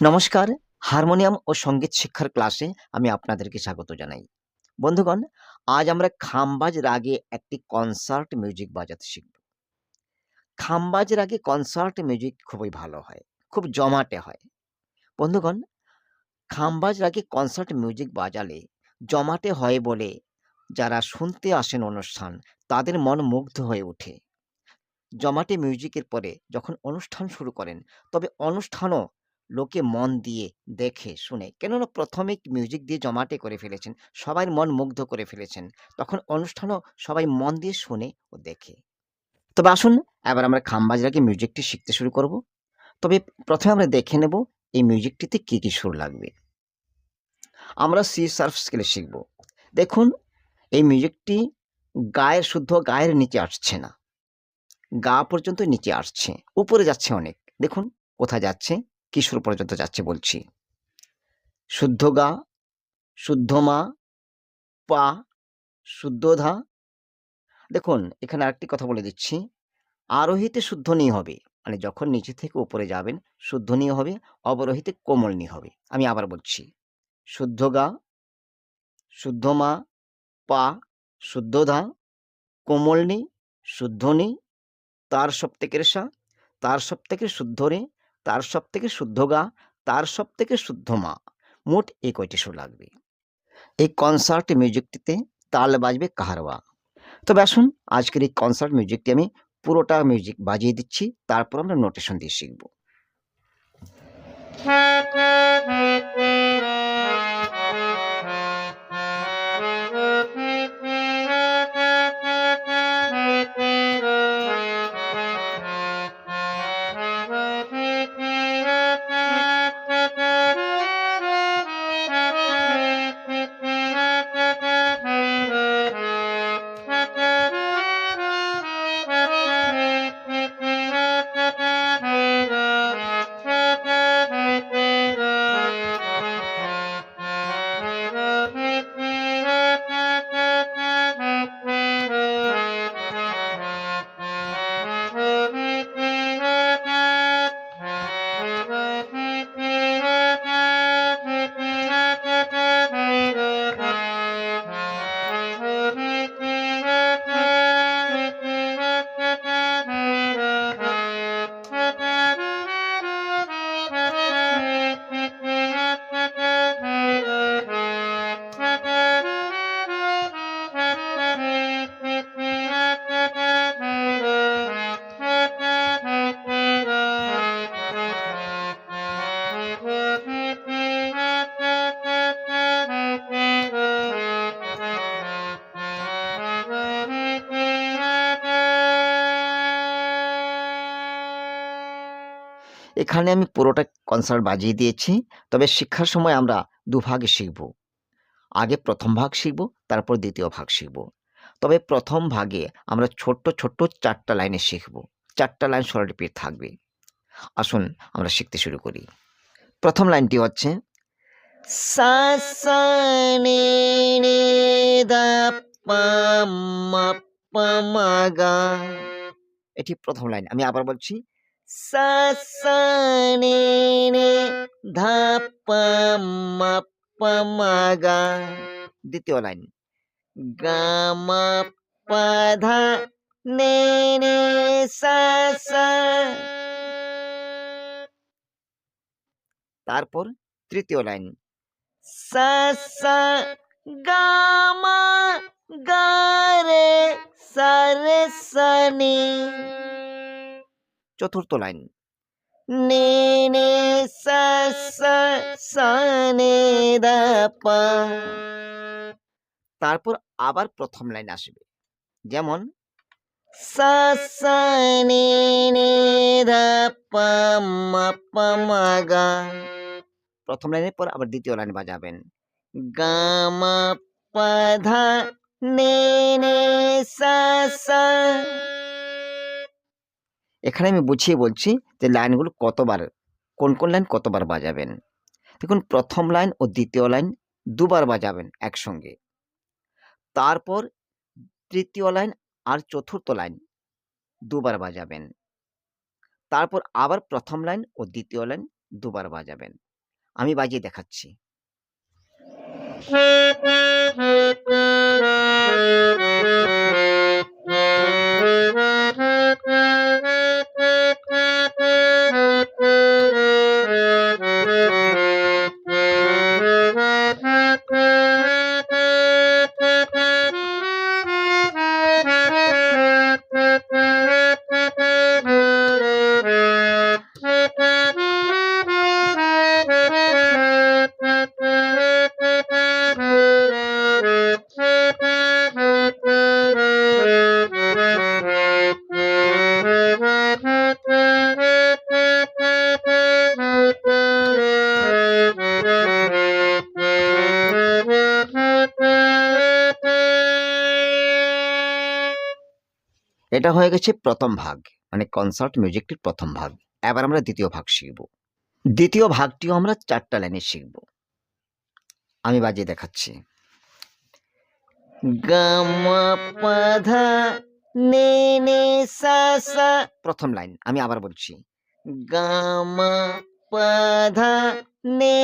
নমস্কার, হারমোনিয়াম ও সংগীত শিক্ষার ক্লাসে আমি আপনাদেরকে স্বাগত জানাই। বন্ধুগণ, আজ আমরা খামবাজ রাগে একটি কনসার্ট মিউজিক বাজাতে শিখব। খামবাজ রাগে কনসার্ট মিউজিক খুবই ভালো হয়, খুব জমাটে হয়। বন্ধুগণ, খামবাজ রাগে কনসার্ট মিউজিক বাজালে জমাটে হয় বলে যারা শুনতে আসেন অনুষ্ঠান, তাদের মন মুগ্ধ হয়ে ওঠে। জমাটে মিউজিকের পরে যখন অনুষ্ঠান শুরু করেন, তবে অনুষ্ঠানও লোকে মন দিয়ে দেখে, শুনে। কেননা প্রথমে মিউজিক দিয়ে জমাটে করে ফেলেছেন, সবাই মন মুগ্ধ করে ফেলেছেন। তখন অনুষ্ঠানও সবাই মন দিয়ে শুনে ও দেখে। তবে আসুন, এবার আমরা খামবাজরাকে মিউজিকটি শিখতে শুরু করব। তবে প্রথমে আমরা দেখে নেব এই মিউজিকটিতে কী কী সুর লাগবে। আমরা সি সার্ফ স্কেলে শিখব। দেখুন, এই মিউজিকটি গায়ের, শুদ্ধ গায়ের নিচে আসছে না। গা পর্যন্ত নিচে আসছে। উপরে যাচ্ছে অনেক। দেখুন, কোথায় যাচ্ছে? কিশোর পর্যন্ত যাচ্ছে বলছি। শুদ্ধ গা, শুদ্ধ মা, পা, শুদ্ধ ধা। দেখুন, এখানে আরেকটি কথা বলে দিচ্ছি। আরোহিতে শুদ্ধ নিয়ে হবে মানে যখন নিচে থেকে উপরে যাবেন, শুদ্ধ নিয়ে হবে, অবরোহিতে কোমলনী হবে। আমি আবার বলছি, শুদ্ধ গা, শুদ্ধ মা, পা, শুদ্ধ ধা কোমলনী শুদ্ধনী তার সপ্তকের সা, তার সপ্তকের শুদ্ধ রে তার সব থেকে শুদ্ধ গা, তার সব থেকে শুদ্ধ মা। মোট এই কয়টি সুর লাগবে। এই কনসার্ট মিউজিকটিতে তাল বাজবে কাহারওয়া। তবে আসুন, আজকের এই কনসার্ট মিউজিকটি আমি পুরোটা মিউজিক বাজিয়ে দিচ্ছি, তারপর আমরা নোটেশন দিয়ে শিখব। এখানে আমি পুরোটা কনসার্ট বাজিয়ে দিয়েছি। তবে শিক্ষার সময় আমরা দুভাগে শিখব। আগে প্রথম ভাগ শিখব, তারপর দ্বিতীয় ভাগ শিখব। তবে প্রথম ভাগে আমরা ছোট্ট ছোট্ট চারটা লাইনে শিখব। চারটা লাইন স্বরলিপি থাকবে। আসুন আমরা শিখতে শুরু করি। প্রথম লাইনটি হচ্ছে সা নে দা এটি প্রথম লাইন। আমি আবার বলছি মা পা মা গা দ্বিতীয় লাইন গা মা পা ধা নে নে সা সা তারপর তৃতীয় লাইন সা সা গা মা রে সা রে সা নি চতুর্থ লাইন। নে নে সা সা সা নে দা পা। তারপর আবার প্রথম লাইন আসবে। যেমন সা সা নে নে দা পা মা পা মা গা। প্রথম লাইনের পর আবার দ্বিতীয় লাইন বাজাবেন। গা মা পা ধা নে নে সা সা এখানে আমি বুঝিয়ে বলছি যে লাইনগুলো কতবার, কোন কোন লাইন কতবার বাজাবেন। দেখুন, প্রথম লাইন ও দ্বিতীয় লাইন দুবার বাজাবেন একসঙ্গে। তারপর তৃতীয় লাইন আর চতুর্থ লাইন দুবার বাজাবেন। তারপর আবার প্রথম লাইন ও দ্বিতীয় লাইন দুবার বাজাবেন। আমি বাজিয়ে দেখাচ্ছি। এটা হয়ে গেছে প্রথম ভাগ। মানে কনসার্ট মিউজিকটির প্রথম ভাগ। এবার আমরা দ্বিতীয় ভাগ শিখব। দ্বিতীয় ভাগটিও আমরা চারটা লাইনে শিখব। আমি বাজিয়ে দেখাচ্ছি। গা মা পা ধা নে নে সা সা ১ম লাইন। আমি আবার বলছি। গা মা পা ধা নে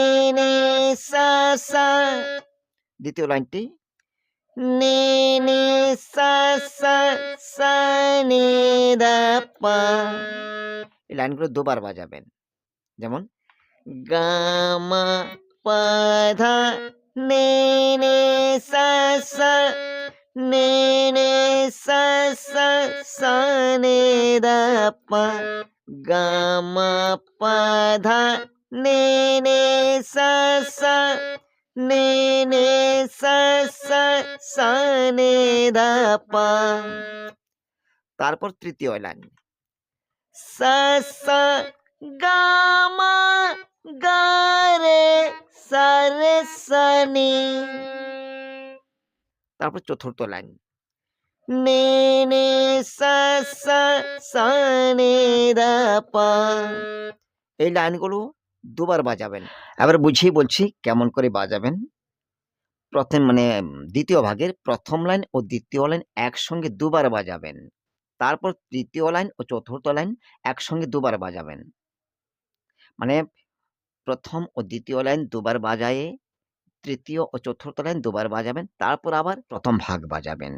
২য় লাইনটি নে নে সা সা সা নে দা পা এই লাইনগুলো দুবার বাজাবেন। যেমন গা মা পা ধা নে নে সা সা নে নে সা সা সা নে দা পা গা মা পা ধা নে নে সা সা নে নে সা সা সা নে দা পা তারপর তৃতীয় লাইন। সা সা গা মা গা রে সা রে সা নি তারপর চতুর্থ লাইন। নে নে সা সা সা নে দা পা এই লাইনগুলো দুবার বাজাবেন। এবার বুঝিয়ে বলছি কেমন করে বাজাবেন। প্রথম মানে দ্বিতীয় ভাগের প্রথম লাইন ও দ্বিতীয় লাইন একসঙ্গে দুবার বাজাবেন। তারপর তৃতীয় লাইন ও চতুর্থ লাইন একসঙ্গে দুবার বাজাবেন। মানে প্রথম ও দ্বিতীয় লাইন দুবার বাজায়ে তৃতীয় ও চতুর্থ লাইন দুবার বাজাবেন। তারপর আবার প্রথম ভাগ বাজাবেন।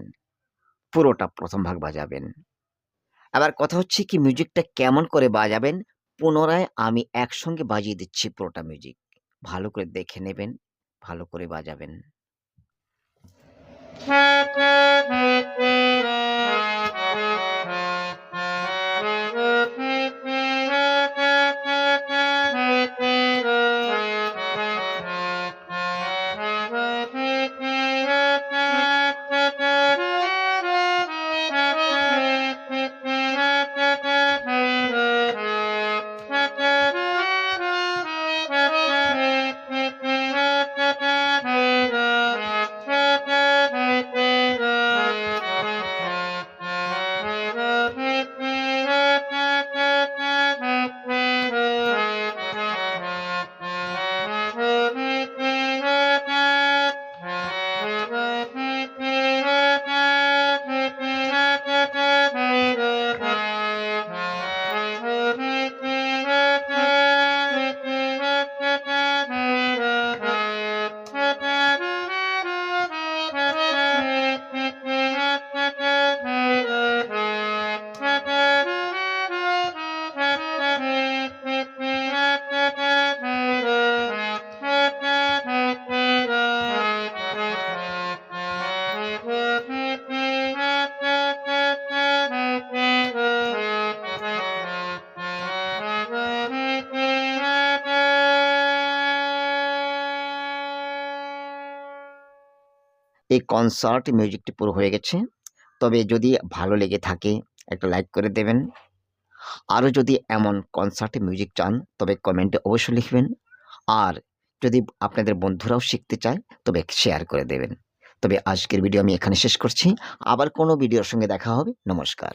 পুরোটা প্রথম ভাগ বাজাবেন। আবার কথা হচ্ছে কি মিউজিকটা কেমন করে বাজাবেন পুনরায় আমি একসঙ্গে বাজিয়ে দিচ্ছি পুরোটা মিউজিক। ভালো করে দেখে নেবেন, ভালো করে বাজাবেন। এই কনসার্ট মিউজিকটি পুরো হয়ে গেছে। তবে যদি ভালো লেগে থাকে, একটা লাইক করে দেবেন। আরও যদি এমন কনসার্টে মিউজিক চান, তবে কমেন্টে অবশ্যই লিখবেন। আর যদি আপনাদের বন্ধুরাও শিখতে চায়, তবে শেয়ার করে দেবেন। তবে আজকের ভিডিও আমি এখানে শেষ করছি। আবার কোনো ভিডিওর সঙ্গে দেখা হবে। নমস্কার।